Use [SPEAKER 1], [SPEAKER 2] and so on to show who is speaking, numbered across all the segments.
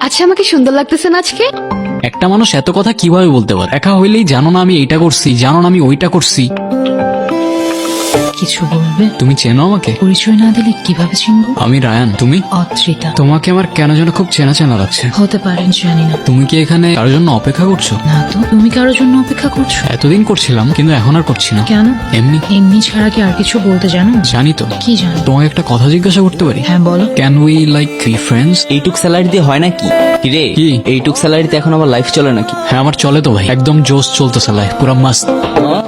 [SPEAKER 1] আচ্ছা আমাকে সুন্দর লাগতেছে না আজকে?
[SPEAKER 2] একটা মানুষ এত কথা কীভাবে বলতে পারে? একা হইলেই জানো না আমি এইটা করছি, জানো না আমি ওইটা করছি।
[SPEAKER 3] কিছু বলবে?
[SPEAKER 2] তুমি চেনো আমাকে?
[SPEAKER 3] পরিচয় না দিলে কীভাবে চিনবো?
[SPEAKER 2] আমি রায়ান তুমি?
[SPEAKER 3] অত্রিতা
[SPEAKER 2] তোমাকে আমার কেন যেন খুব চেনা চেনা লাগছে।
[SPEAKER 3] হতে পারেন জানি না।
[SPEAKER 2] তুমি কি এখানে কারোর জন্য অপেক্ষা করছ?
[SPEAKER 3] না তো তুমি কারোর জন্য অপেক্ষা করছ?
[SPEAKER 2] এতদিন করছিলাম কিন্তু এখন আর করছি না।
[SPEAKER 3] কেন?
[SPEAKER 2] এমনি।
[SPEAKER 3] এমনি ছাড়া কি আর কিছু বলতে জানো?
[SPEAKER 2] জানি তো।
[SPEAKER 3] কি জানো?
[SPEAKER 2] তোমাকে একটা কথা জিজ্ঞাসা করতে পারি?
[SPEAKER 3] হ্যাঁ বলো।
[SPEAKER 2] Can we like be friends
[SPEAKER 4] এইটুক স্যালারি দিয়ে হয় নাকি? কিরে
[SPEAKER 2] কি?
[SPEAKER 4] এইটুক স্যালারিতে এখন আবার লাইফ চলে নাকি?
[SPEAKER 2] হ্যাঁ আমার চলে তো ভাই। একদম জোশ চলতেছে লাইফ পুরো মাস্ত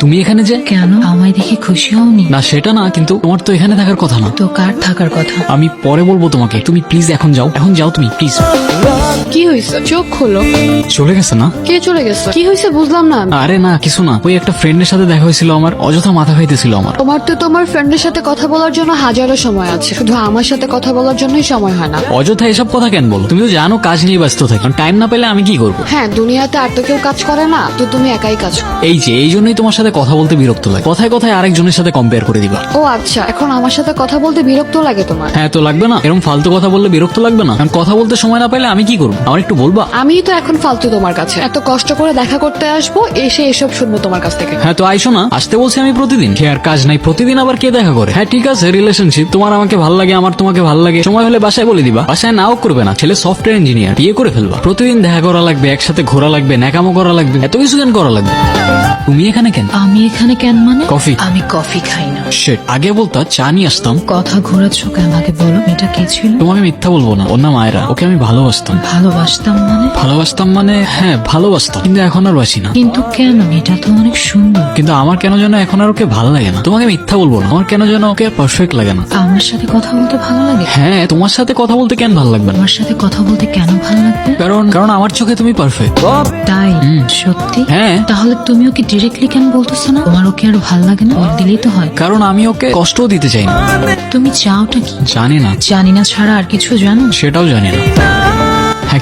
[SPEAKER 2] তুমি এখানে যে?
[SPEAKER 3] কেন? আমায় দেখে খুশি হওনি।
[SPEAKER 2] না সেটা না কিন্তু তোমার তো এখানে থাকার কথা না।
[SPEAKER 3] তো কার থাকার কথা?
[SPEAKER 2] আমি পরে বলব তোমাকে তুমি প্লিজ এখন যাও এখন যাও তুমি প্লিজ
[SPEAKER 1] কি হয়েছে চোখ খোলো।
[SPEAKER 2] চলে গেছে না?
[SPEAKER 1] কে চলে গেছে? কি হয়েছে বুঝলাম না আমি।
[SPEAKER 2] আরে না কিছু না। ওই একটা ফ্রেন্ডের সাথে দেখা হয়েছিল আমার অযথা মাথা খাইতেছিল আমার।
[SPEAKER 1] তোমার তো তোমার ফ্রেন্ডের সাথে কথা বলার জন্য হাজারো সময় আছে। শুধু আমার সাথে কথা বলার জন্যই সময় হয় না।
[SPEAKER 2] অযথা এসব কথা কেন বলো? তুমি তো জানো কাজ নিয়ে ব্যস্ত থাকি। টাইম না পেলে আমি কি করব?
[SPEAKER 1] হ্যাঁ দুনিয়াতে আর তো কেউ কাজ করে না তো তুমি একাই কাজ করো।
[SPEAKER 2] এই যে এই জন্যই তোমার সাথে কথা বলতে বিরক্ত লাগে। কথায় কথায় আরেকজনের সাথে কম্পেয়ার করে দিবা।
[SPEAKER 1] ও আচ্ছা এখন আমার সাথে কথা বলতে বিরক্ত লাগে তোমার?
[SPEAKER 2] হ্যাঁ তো লাগবে না? এরকম ফালতু কথা বললে বিরক্ত লাগবে না? কারণ কথা বলতে সময় না পেলে আমি কি করব? আমার একটু বলবা?
[SPEAKER 1] আমি তো এখন ফালতু তোমার কাছে। এত কষ্ট করে দেখা করতে আসব এসে এসব শুনব তোমার কাছ থেকে।
[SPEAKER 2] হ্যাঁ তো আইসো না। আসতে বলছি আমি প্রতিদিন। সে আর কাজ নাই? প্রতিদিন আবার কে দেখা করে? হ্যাঁ ঠিক আছে রিলেশনশিপ তোমার আমাকে ভালো লাগে আমার তোমাকে ভালো লাগে। সময় হলে বাসায় বলে দিবা। বাসায় নাও করবে না। ছেলে সফটওয়্যার ইঞ্জিনিয়ার বিয়ে করে ফেলবা। প্রতিদিন দেখা করা লাগবে একসাথে ঘোরা লাগবে ন্যাকামো করা লাগবে। এত কিছু কেন করা লাগবে? তুমি এখানে কেন?
[SPEAKER 3] আমি এখানে কেন মানে?
[SPEAKER 2] কফি।
[SPEAKER 3] আমি কফি খাই না।
[SPEAKER 2] Shit, আগে বলতা চা নিয়ে আসতাম।
[SPEAKER 3] কথা ঘোরাচ্ছ কেন আগে বলো এটা কে ছিল?
[SPEAKER 2] তোমাকে মিথ্যা বলব না। ওর নাম আয়রা। ওকে আমি ভালোবাসতাম।
[SPEAKER 3] ভালোবাসতাম মানে?
[SPEAKER 2] ভালোবাসতাম মানে হ্যাঁ ভালোবাসতাম। কিন্তু এখন আর বাসি না।
[SPEAKER 3] কিন্তু কেন? এটা তো অনেক সুন্দর।
[SPEAKER 2] কিন্তু আমার কেন যেন এখন আর ওকে ভালো লাগে না? তোমাকে মিথ্যা বলব না। আমার কেন যেন ওকে পারফেক্ট লাগে না?
[SPEAKER 3] আমার সাথে কথা বলতে ভালো লাগে?
[SPEAKER 2] হ্যাঁ তোমার সাথে কথা বলতে কেন ভালো লাগবে না?
[SPEAKER 3] আমার সাথে কথা বলতে কেন ভালো লাগবে?
[SPEAKER 2] কারণ কারণ আমার চোখে তুমি পারফেক্ট
[SPEAKER 3] তাই? সত্যি?
[SPEAKER 2] হ্যাঁ।
[SPEAKER 3] তাহলে তুমি ওকে ডিরেক্টলি কেন বলতেছো না? তোমার ওকে আর ভালো লাগে না? বলে দিলেই তো হয়।
[SPEAKER 2] কারণ আমি ওকে কষ্টও দিতে চাই না।
[SPEAKER 3] তুমি চাওটা কি?
[SPEAKER 2] জানি না।
[SPEAKER 3] জানি না ছাড়া আর কিছু জানো?
[SPEAKER 2] সেটাও জানি না।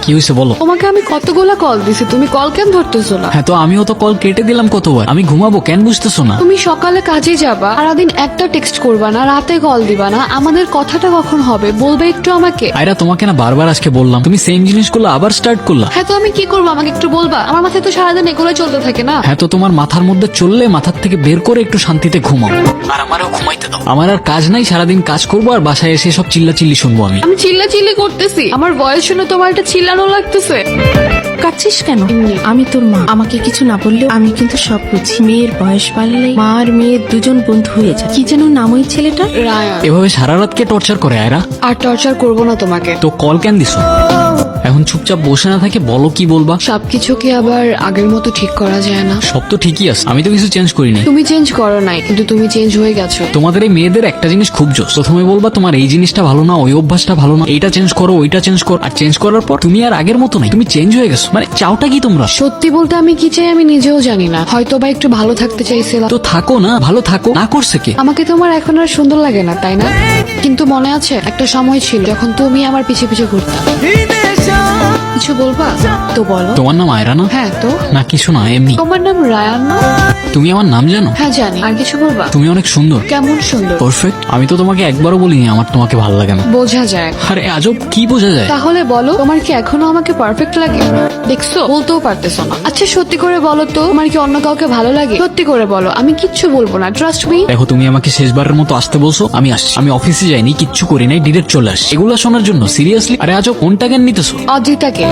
[SPEAKER 2] কি হয়েছে বলো?
[SPEAKER 1] তোমাকে আমি কতগুলা কল দিছি তুমি কল কেন ধরতেছো না?
[SPEAKER 2] হ্যাঁ তো আমিও তো কল কেটে দিলাম কতবার। আমি ঘুমাবো কেন বুঝতেছো না?
[SPEAKER 1] তুমি সকালে কাজে যাবা সারাদিন একটা টেক্সট করবা না রাতে কল দিবা না আমাদের কথাটা কখন হবে বলবে একটু আমাকে?
[SPEAKER 2] আয়রা তোমাকে না বারবার আজকে বললাম। তুমি সেম জিনিসগুলো আবার স্টার্ট করলা।
[SPEAKER 1] হ্যাঁ তো আমি কি করব? আমাকে একটু বলবা? আমার মাথায় তো সারাদিন এগুলো চলতে থাকে না।
[SPEAKER 2] হ্যাঁ তো তোমার মাথার মধ্যে চললে মাথার থেকে বের করে একটু শান্তিতে ঘুমাও। আর আমারও ঘুমাইতে দাও। আমার আর কাজ নাই সারাদিন কাজ করব আর বাসায় এসে সব চিল্লা চিল্লি শুনব আমি।
[SPEAKER 1] আমি চিল্লা চিল্লি করতেছি। আমার বয়স শুনে তোমার এটা চিল্লানো লাগতেছে।
[SPEAKER 5] কাচ্ছিস কেন? আমি তোর মা। আমাকে কিছু না বললে আমি কিন্তু সব বুঝি। মেয়ের বয়স বাড়লে মা আর মেয়ের দুজন বন্ধু হয়ে যায়। কি যেন নাম ওই ছেলেটা
[SPEAKER 1] রায়া।
[SPEAKER 2] এভাবে সারা রাত কে টর্চার করে আয়রা।
[SPEAKER 1] আর টর্চার করব না তোমাকে।
[SPEAKER 2] তো কল কেন দিছো? এখন চুপচাপ বসে না থাকে বলো কি বলবা?
[SPEAKER 1] সবকিছু কি আবার আগের মতো ঠিক করা যায় না?
[SPEAKER 2] সব তো ঠিকই আছে আমি তো কিছু চেঞ্জ করি নাই।
[SPEAKER 1] তুমি চেঞ্জ করো নাই কিন্তু তুমি চেঞ্জ হয়ে গেছো।
[SPEAKER 2] তোমাদের এই মেয়েদের একটা জিনিস খুব জোস প্রথমে বলবা তোমার এই জিনিসটা ভালো না ওই অভ্যাসটা ভালো না এইটা চেঞ্জ করো ওইটা চেঞ্জ করো আর চেঞ্জ করার পর তুমি আর আগের মতো নাই তুমি চেঞ্জ হয়ে গেছো মানে চাওটা কি তোমরা?
[SPEAKER 1] সত্যি বলতে আমি কি চাই আমি নিজেও জানি না হয়তো বা একটু ভালো থাকতে চাইছিলাম।
[SPEAKER 2] তো থাকো না ভালো থাকো না করছে কে?
[SPEAKER 1] আমাকে তোমার এখন আর সুন্দর লাগে না তাই না? কিন্তু মনে আছে একটা সময় ছিল যখন তুমি আমার পিছে পিছে ঘুরতা। কিছু বলবা? তো বলো।
[SPEAKER 2] তোমার নাম আয়রানা
[SPEAKER 1] হ্যাঁ তো?
[SPEAKER 2] না কিছু না এমনি।
[SPEAKER 1] তোমার নাম রায়ান? না
[SPEAKER 2] তুমি আমার নাম জানো?
[SPEAKER 1] হ্যাঁ জানি। আর কিছু বলবা?
[SPEAKER 2] তুমি অনেক সুন্দর।
[SPEAKER 1] কেমন সুন্দর?
[SPEAKER 2] পারফেক্ট আমি তো তোমাকে একবারও বলিনি আমার তোমাকে ভালো লাগে না।
[SPEAKER 1] বোঝা যায়।
[SPEAKER 2] আরে আজব কি বোঝা যায়?
[SPEAKER 1] তাহলে বলো তোমার কি এখনও আমাকে পারফেক্ট লাগে? দেখছ বলতেও পারতেছো না। আচ্ছা সত্যি করে বলো তো তোমার কি অন্য কাউকে ভালো লাগে? সত্যি করে বলো আমি কিচ্ছু বলব না ট্রাস্ট মি
[SPEAKER 2] দেখো তুমি আমাকে শেষবারের মতো আসতে বলছো আমি আসছি। আমি অফিসে যাইনি কিচ্ছু করি নাই ডিরেক্ট চলে আসছি। এগুলো শোনার জন্য সিরিয়াসলি আরে আজব কোনটা জ্ঞান নিতেছো?
[SPEAKER 1] অজিতাকে।